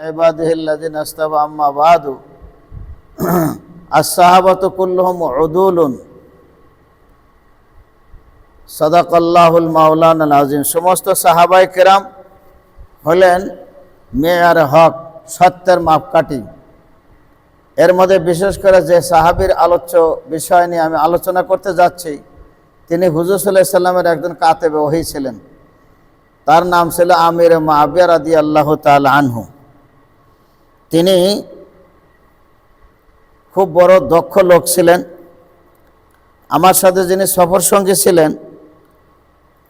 عباده الذين استوى أما بعد الصحابة كلهم عدول صدق الله المولانا العظيم সমস্ত সাহাবাই কেরাম হলেন মেয়ার হক সত্যের মাপকাঠি এর মধ্যে বিশেষ করে যে সাহাবীর আলোচ্য বিষয় নিয়ে আমি আলোচনা করতে যাচ্ছি তিনি হুজুর সাল্লাহ সাল্লামের একজন কাতেবে ওহি ছিলেন তার নাম ছিল আমির মাহবিয়া রাদি আল্লাহ তাল আনহু তিনি খুব বড় দক্ষ লোক ছিলেন। আমার সাথে যিনি সফর সঙ্গী ছিলেন,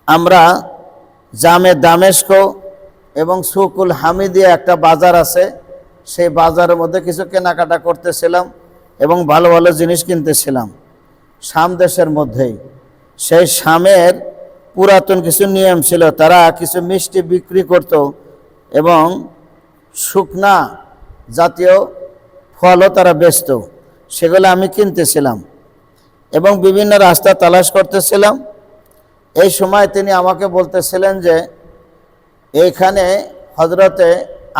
আমরা জামে দামেস্ক এবং সুকুল হামিদিয়া একটা বাজার আছে, সেই বাজারের মধ্যে কিছু কেনাকাটা করতেছিলাম এবং ভালো ভালো জিনিস কিনতেছিলাম শাম দেশের মধ্যেই। সেই শামের পুরাতন কিছু নিয়ম ছিল, তারা কিছু মিষ্টি বিক্রি করত এবং শুকনা জাতীয় ফলও তারা ব্যস্ত সেগুলো আমি কিনতেছিলাম এবং বিভিন্ন রাস্তা তালাশ করতেছিলাম। এই সময় তিনি আমাকে বলতেছিলেন যে এইখানে হজরতে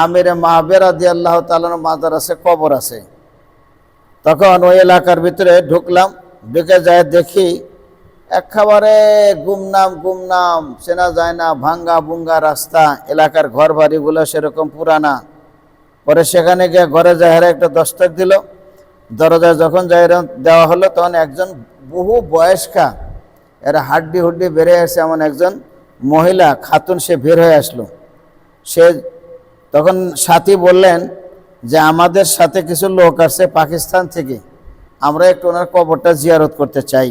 আমিরে মাহবের আদি আল্লাহ তালার মাজার আছে কবর আছে। তখন ওই এলাকার ভিতরে ঢুকলাম, ঢুকে যায় দেখি একেবারে গুমনাম গুমনাম, চেনা যায় না ভাঙ্গা বুঙ্গা রাস্তা, এলাকার ঘর বাড়িগুলো সেরকম পুরানা। পরে সেখানে গিয়ে ঘরে জাহেরা একটা দস্তক দিল। দরজায় যখন জাহেরা দেওয়া হলো, তখন একজন বহু বয়স্কা, এরা হাড্ডি হুড্ডি বেড়ে আসে এমন একজন মহিলা, খাতুন সে বের হয়ে আসলো। সে তখন সাথী বললেন যে, আমাদের সাথে কিছু লোক আসছে পাকিস্তান থেকে, আমরা একটু ওনার কবরটা জিয়ারত করতে চাই।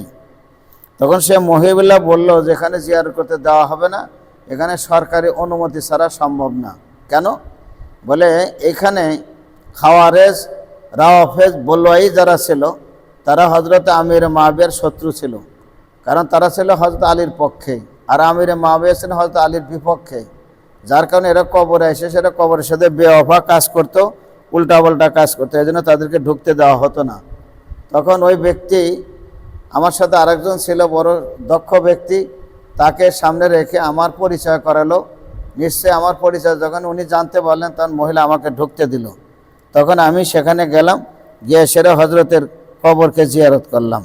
তখন সে মহিলা বলল যে এখানে জিয়ারত করতে দেওয়া হবে না, এখানে সরকারি অনুমতি ছাড়া সম্ভব না। কেন? বলে, এখানে খাওয়ারেজ রাওয়াফেজ বলওয়াই যারা ছিল, তারা হজরত আমির মাহবের শত্রু ছিল। কারণ তারা ছিল হজরত আলীর পক্ষে। আর আমির মাহবিয়া ছিল হজরত আলীর বিপক্ষে। যার কারণে এরা কবরে এসে সেটা কবরের সাথে বেঅফা কাজ করতো উল্টা পাল্টা কাজ করতো। এই জন্য তাদেরকে ঢুকতে দেওয়া হতো না। তখন ওই ব্যক্তি, আমার সাথে আরেকজন ছিল বড় দক্ষ ব্যক্তি, তাকে সামনে রেখে আমার পরিচয় করালো। নিশ্চয় আমার পরিচয়, যখন উনি জানতে পারলেন, তখন মহিলা আমাকে ঢুকতে দিল। তখন আমি সেখানে গেলাম, গিয়ে সেরা হজরতের কবরকে জিয়ারত করলাম।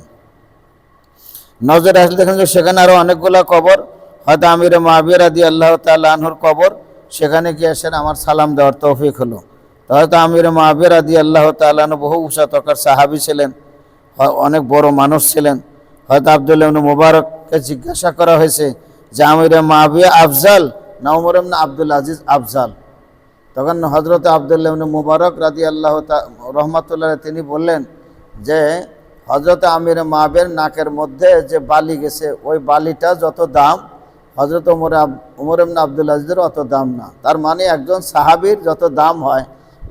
নজরে আসলে দেখেন যে সেখানে আরও অনেকগুলো কবর, হয়তো আমির মাহবির আদি আল্লাহ তাল্লাহর কবর, সেখানে গিয়ে এসে আমার সালাম দেওয়ার তৌফিক হলো। হয়তো আমির মাহবির আদি আল্লাহ তাল্লাহ বহু উষা তকার সাহাবি ছিলেন অনেক বড় মানুষ ছিলেন। হয়তো আবদুল্লাহ মুবারককে জিজ্ঞাসা করা হয়েছে যে আমির মাহবিয়া আফজাল না উমর এমন আব্দুল আজিজ আফজাল। তখন হজরত আবদুল্লাহ মুবারক রাদি আল্লাহ রহমতুল্লাহ তিনি বললেন যে হজরত আমির মাহবের নাকের মধ্যে যে বালি গেছে, ওই বালিটা যত দাম হজরত উমর উমর এমন আব্দুল আজিজের অত দাম না। তার মানে একজন সাহাবির যত দাম হয়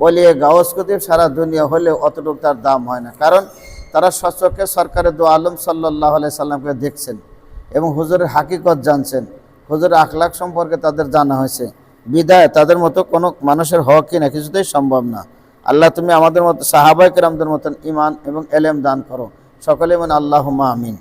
ওলিয়ে গাওস সারা দুনিয়া হলে অতটুকু তার দাম হয় না। কারণ তারা সচক্ষে সরকারের দু আলম সাল্লাহ আলাই সাল্লামকে দেখছেন এবং হুজুরের হাকিকত জানছেন। হুজুরের আখলাখ সম্পর্কে তাদের জানা হয়েছে। বিদায়, তাদের মতো কোনো মানুষের হওয়া কিনা কিছুতেই সম্ভব না। আল্লাহ তুমি আমাদের মতো সাহাবাই কেরামদের মতন ইমান এবং এলেম দান করো। সকলে মানে আল্লাহ আমিন।